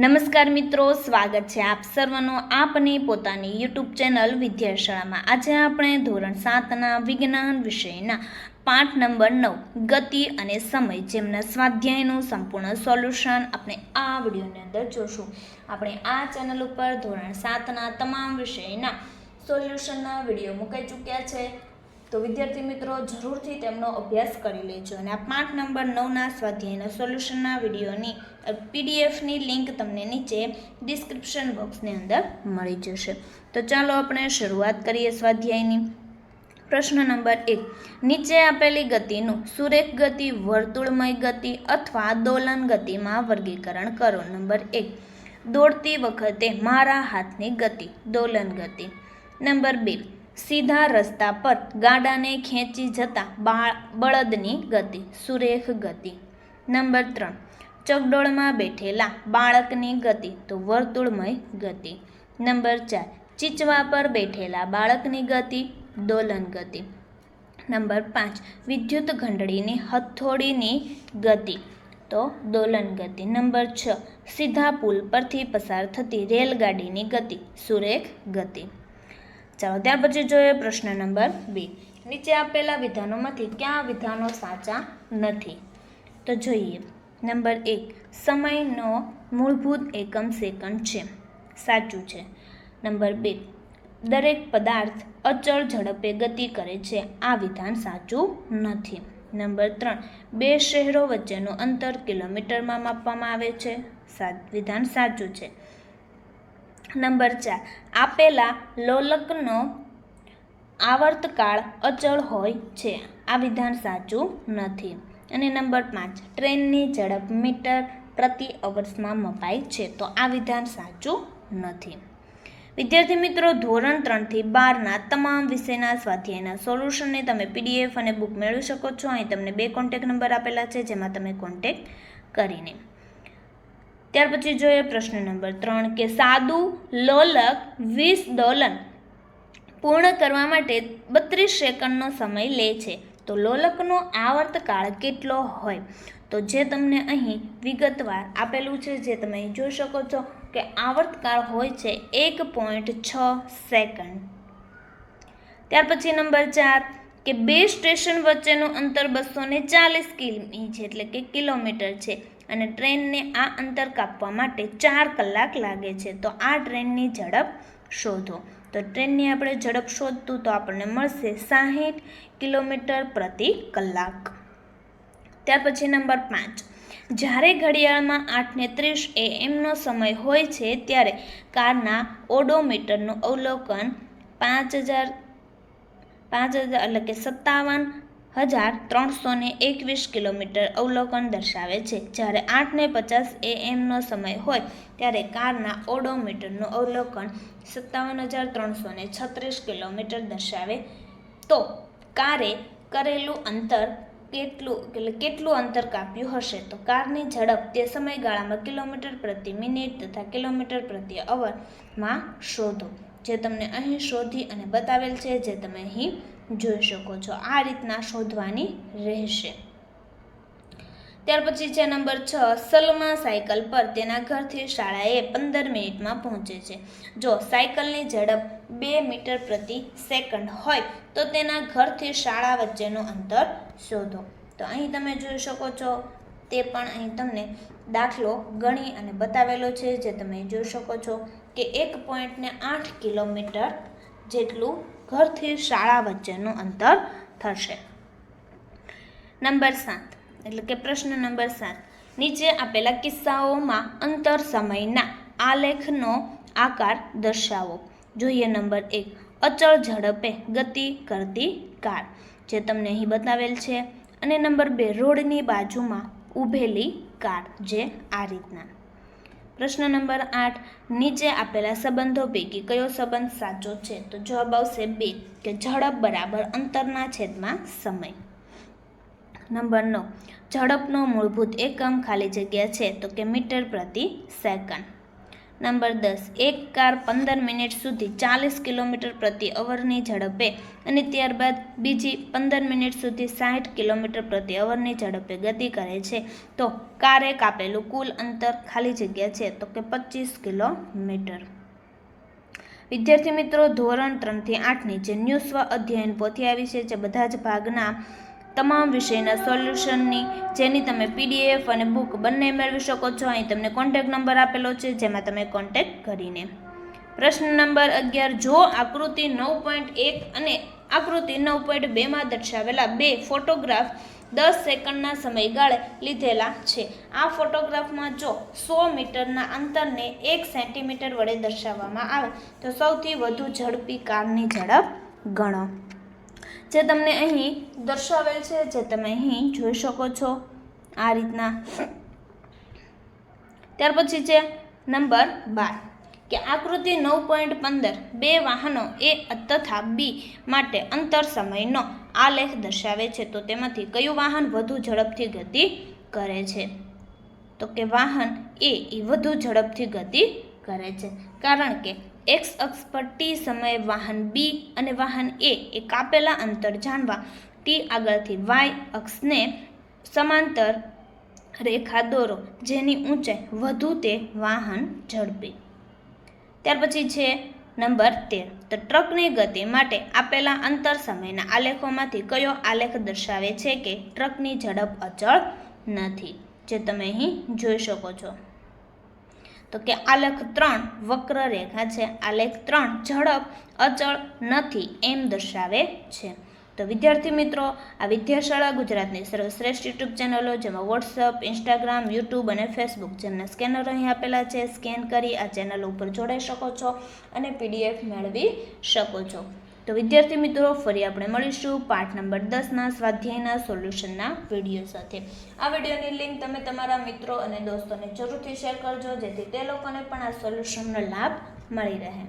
નમસ્કાર મિત્રો, સ્વાગત છે આપ સર્વનું આપની પોતાની યુટ્યુબ ચેનલ વિદ્યાશાળામાં. આજે આપણે ધોરણ સાતના વિજ્ઞાન વિષયના પાઠ નંબર નવ, ગતિ અને સમય જેમના સ્વાધ્યાયનું સંપૂર્ણ સોલ્યુશન આપણે આ વિડીયોની અંદર જોશું. આપણે આ ચેનલ ઉપર ધોરણ સાતના તમામ વિષયના સોલ્યુશનના વીડિયો મૂકાઈ ચૂક્યા છે. તો વિદ્યાર્થી મિત્રો, જરૂરથી તેમનો અભ્યાસ કરી લેજો અને આ પાઠ નંબર નવના સ્વાધ્યાયના સોલ્યુશનના વિડીયોની પીડીએફની લિંક તમને નીચે ડિસ્ક્રિપ્શન બોક્સની અંદર મળી જશે. તો ચાલો આપણે શરૂઆત કરીએ સ્વાધ્યાયની. પ્રશ્ન નંબર એક. નીચે આપેલી ગતિનું સુરેખ ગતિ, વર્તુળમય ગતિ અથવા દોલન ગતિમાં વર્ગીકરણ કરો. નંબર એક. દોડતી વખતે મારા હાથની ગતિ, દોલન ગતિ. નંબર બે. સીધા રસ્તા પર ગાડાને ખેંચી જતા બળદની ગતિ, સુરેખ ગતિ. નંબર ત્રણ, ચકડોળમાં બેઠેલા બાળકની ગતિ તો વર્તુળમય ગતિ. નંબર ચાર, ચીચવા પર બેઠેલા બાળકની ગતિ, દોલન ગતિ. નંબર પાંચ, વિદ્યુત ઘંટડીની હથોડીની ગતિ તો દોલન ગતિ. નંબર છ, સીધા પુલ પરથી પસાર થતી રેલગાડીની ગતિ, સુરેખ ગતિ. ચાલો, ત્યાર પછી જોઈએ પ્રશ્ન નંબર બે. નીચે આપેલા વિધાનોમાંથી કયા વિધાનો સાચા નથી? તો જોઈએ. નંબર એક, સમયનો મૂળભૂત એકમ સેકન્ડ છે. સાચું છે. નંબર બે, દરેક પદાર્થ અચળ ઝડપે ગતિ કરે છે. આ વિધાન સાચું નથી. નંબર ત્રણ, બે શહેરો વચ્ચેનું અંતર કિલોમીટરમાં માપવામાં આવે છે. સા, વિધાન સાચું છે. નંબર ચાર. આપેલા લોલકનો આવર્તકાળ અચળ હોય છે. આ વિધાન સાચું નથી. અને નંબર પાંચ. ટ્રેનની ઝડપ મીટર પ્રતિ અવર્સમાં મપાય છે. તો આ વિધાન સાચું નથી. વિદ્યાર્થી મિત્રો, ધોરણ ત્રણથી બારના તમામ વિષયના સ્વાધ્યાયના સોલ્યુશનને તમે પીડીએફ અને બુક મેળવી શકો છો. અહીં તમને બે કોન્ટેક નંબર આપેલા છે, જેમાં તમે કોન્ટેક કરીને ત્યાર પછી જોઈએ પ્રશ્ન નંબર ત્રણ કે સાદું લોલક વીસ દોલન પૂર્ણ કરવા માટે બત્રીસ સેકન્ડનો સમય લે છે. તો લોલકનો આવર્તકાળ કેટલો હોય? તો જે તમને અહીં વિગતવાર આપેલું છે, જે તમે અહીં જોઈ શકો છો કે આવર્તકાળ હોય છે એક પોઈન્ટ છ સેકન્ડ. ત્યાર પછી નંબર ચાર કે બે સ્ટેશન વચ્ચેનું અંતર બસો ચાલીસ કિમી છે, એટલે કે કિલોમીટર છે. અને ટ્રેનને આ અંતર કાપવા માટે ચાર કલાક લાગે છે. તો આ ટ્રેનની ઝડપ શોધો. તો ટ્રેનની આપણે ઝડપ શોધતું તો આપણને મળશે સાહીઠ કિલોમીટર પ્રતિ કલાક. ત્યાર પછી નંબર પાંચ. જ્યારે ઘડિયાળમાં આઠને ત્રીસ એએમનો સમય હોય છે, ત્યારે કારના ઓડોમીટરનું અવલોકન પાંચ હજાર પાંચ હજાર એટલે કે સત્તાવન હજાર ત્રણસો ને એકવીસ કિલોમીટર અવલોકન દર્શાવે છે. જ્યારે આઠને પચાસ એએમનો સમય હોય, ત્યારે કારના ઓડોમીટરનું અવલોકન સત્તાવન હજાર ત્રણસો ને છત્રીસ કિલોમીટર દર્શાવે. તો કારે કરેલું અંતર કેટલું, એટલે કેટલું અંતર કાપ્યું હશે? તો કારની ઝડપ તે સમયગાળામાં કિલોમીટર પ્રતિ મિનિટ તથા કિલોમીટર પ્રતિ અવરમાં શોધો. જે તમને અહીં શોધી અને બતાવેલ છે, જે તમે અહીં જોઈ શકો છો. આ રીતના શોધવાની રહેશે. ત્યાર પછી છે નંબર છ, સલમા સાયકલ પર તેના ઘરથી શાળાએ પંદર મિનિટમાં પહોંચે છે. જો સાયકલની ઝડપ બે મીટર પ્રતિ સેકન્ડ હોય, તો તેના ઘરથી શાળા વચ્ચેનું અંતર શોધો. તો અહીં તમે જોઈ શકો છો, તે પણ અહીં તમને દાખલો ગણી અને બતાવેલો છે, જે તમે જોઈ શકો છો કે એક પોઈન્ટને આઠ કિલોમીટર જેટલું ઘરથી શાળા વચ્ચેનું અંતર થશે. નંબર સાત, એટલે કે પ્રશ્ન નંબર સાત. નીચે આપેલા કિસ્સાઓમાં અંતર સમયના આલેખનો આકાર દર્શાવો. જોઈએ નંબર એક, અચળ ઝડપે ગતિ કરતી કાર, જે તમને અહીં બતાવેલ છે. અને નંબર બે, રોડની બાજુમાં ઊભેલી કાર, જે આ રીતના. પ્રશ્ન નંબર આઠ, નીચે આપેલા સંબંધો પૈકી કયો સંબંધ સાચો છે? તો જવાબ આવશે બે, કે ઝડપ બરાબર અંતરના છેદમાં સમય. નંબર નવ, ઝડપનો મૂળભૂત એકમ ખાલી જગ્યા છે તો કે મીટર પ્રતિ સેકન્ડ. નંબર દસ. એક કાર પંદર મિનિટ સુધી ચાલીસ કિલોમીટર પ્રતિ અવરની ઝડપે અને ત્યારબાદ બીજી પંદર મિનિટ સુધી સાઠ કિલોમીટર પ્રતિ અવરની ઝડપે ગતિ કરે છે. તો કારે કાપેલું કુલ અંતર ખાલી જગ્યા છે. તો કે પચીસ કિલોમીટર. વિદ્યાર્થી મિત્રો, ધોરણ ત્રણથી આઠની જે ન્યૂ સ્વ અધ્યયન પોથી આવી છે, જે બધા જ ભાગના તમામ વિષયના સોલ્યુશનની, જેની તમે પીડીએફ અને બુક બંને મેળવી શકો છો. અહીં તમને કોન્ટેક નંબર આપેલો છે, જેમાં તમે કોન્ટેક કરીને. પ્રશ્ન નંબર અગિયાર, જો આકૃતિ નવ પોઈન્ટ એક અને આકૃતિ નવ પોઈન્ટ બેમાં દર્શાવેલા બે ફોટોગ્રાફ દસ સેકન્ડના સમયગાળે લીધેલા છે, આ ફોટોગ્રાફમાં જો સો મીટરના અંતરને એક સેન્ટીમીટર વડે દર્શાવવામાં આવે, તો સૌથી વધુ ઝડપી કારની ઝડપ ગણો. જે તમને અહીં દર્શાવેલ છે, જે તમે અહીં જોઈ શકો છો આ રીતના. ત્યાર પછી છે નંબર બાર, કે આકૃતિ નવ પોઈન્ટ પંદર, બે વાહનો, એ તથા બી માટે અંતર સમયનો આલેખ દર્શાવે છે. તો તેમાંથી કયું વાહન વધુ ઝડપથી ગતિ કરે છે? તો કે વાહન એ એ વધુ ઝડપથી ગતિ કરે છે. કારણ કે એક્સ અક્ષ પર ટી સમયે વાહન બી અને વાહન એ એ કાપેલા અંતર જાણવા ટી આગળથી વાય અક્ષને સમાંતર રેખા દોરો, જેની ઊંચાઈ વધુ તે વાહન ઝડપી. ત્યાર પછી છે નંબર તેર. તો ટ્રકની ગતિ માટે આપેલા અંતર સમયના આલેખોમાંથી કયો આલેખ દર્શાવે છે કે ટ્રકની ઝડપ અચળ નથી? જે તમે અહીં જોઈ શકો છો. તો કે આલેખ ત્રણ વક્ર રેખા છે. આલેખ ત્રણ ઝડપ, અચળ, નથી એમ દર્શાવે છે. તો વિદ્યાર્થી મિત્રો, આ વિદ્યાશાળા ગુજરાતની સર્વશ્રેષ્ઠ યુટ્યુબ ચેનલો જેમાં વોટ્સઅપ, ઇન્સ્ટાગ્રામ, યુટ્યુબ અને ફેસબુક જેમના સ્કેનર અહીં આપેલા છે, સ્કેન કરી આ ચેનલ ઉપર જોડાઈ શકો છો અને પીડીએફ મેળવી શકો છો. તો વિદ્યાર્થી મિત્રો, ફરી આપણે મળીશું પાઠ નંબર દસના સ્વાધ્યાયના સોલ્યુશનના વીડિયો સાથે. આ વિડીયોની લિંક તમે તમારા મિત્રો અને દોસ્તોને જરૂરથી શેર કરજો, જેથી તે લોકોને પણ આ સોલ્યુશનનો લાભ મળી રહે.